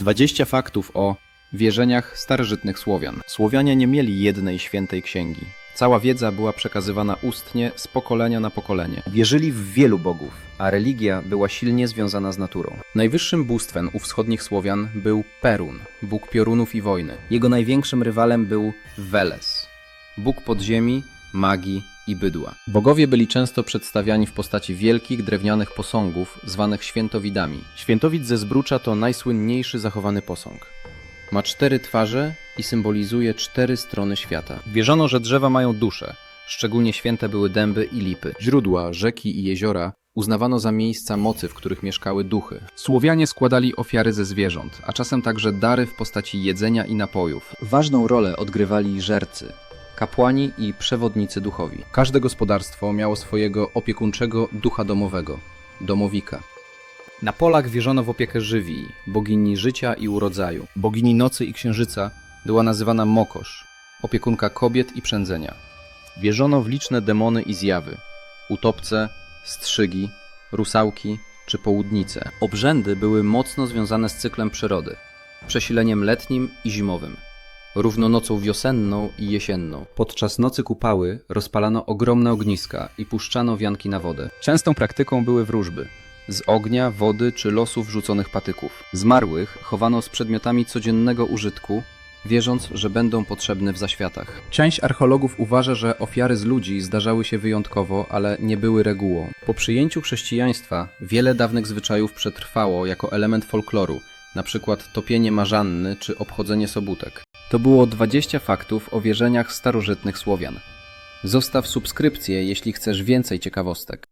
20 faktów o wierzeniach starożytnych Słowian. Słowianie nie mieli jednej świętej księgi. Cała wiedza była przekazywana ustnie z pokolenia na pokolenie. Wierzyli w wielu bogów, a religia była silnie związana z naturą. Najwyższym bóstwem u wschodnich Słowian był Perun, bóg piorunów i wojny. Jego największym rywalem był Veles, bóg podziemi, magii i bydła. Bogowie byli często przedstawiani w postaci wielkich drewnianych posągów zwanych świętowidami. Świętowid ze Zbrucza to najsłynniejszy zachowany posąg. Ma cztery twarze i symbolizuje cztery strony świata. Wierzono, że drzewa mają duszę, szczególnie święte były dęby i lipy. Źródła, rzeki i jeziora uznawano za miejsca mocy, w których mieszkały duchy. Słowianie składali ofiary ze zwierząt, a czasem także dary w postaci jedzenia i napojów. Ważną rolę odgrywali żercy, kapłani i przewodnicy duchowi. Każde gospodarstwo miało swojego opiekuńczego ducha domowego, domowika. Na polach wierzono w opiekę żywii, bogini życia i urodzaju. Bogini nocy i księżyca była nazywana Mokosz, opiekunka kobiet i przędzenia. Wierzono w liczne demony i zjawy, utopce, strzygi, rusałki czy południce. Obrzędy były mocno związane z cyklem przyrody, przesileniem letnim i zimowym równo nocą wiosenną i jesienną. Podczas nocy kupały rozpalano ogromne ogniska i puszczano wianki na wodę. Częstą praktyką były wróżby. Z ognia, wody czy losów rzuconych patyków. Zmarłych chowano z przedmiotami codziennego użytku, wierząc, że będą potrzebne w zaświatach. Część archeologów uważa, że ofiary z ludzi zdarzały się wyjątkowo, ale nie były regułą. Po przyjęciu chrześcijaństwa wiele dawnych zwyczajów przetrwało jako element folkloru, na przykład topienie marzanny czy obchodzenie sobótek. To było 20 faktów o wierzeniach starożytnych Słowian. Zostaw subskrypcję, jeśli chcesz więcej ciekawostek.